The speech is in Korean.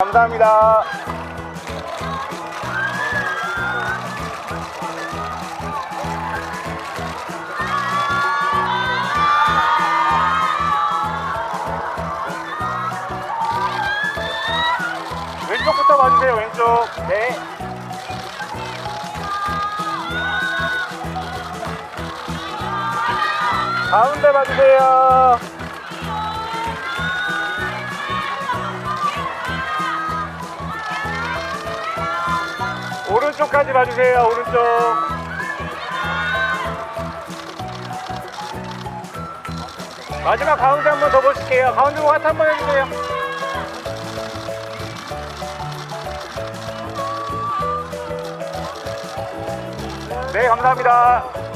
감사합니다. 왼쪽부터 봐주세요, 왼쪽. 네. 가운데 봐주세요. 오른쪽까지 봐주세요, 오른쪽. 마지막 가운데 한 번 더 보실게요. 가운데 보고 하트 한번 해주세요. 네, 감사합니다.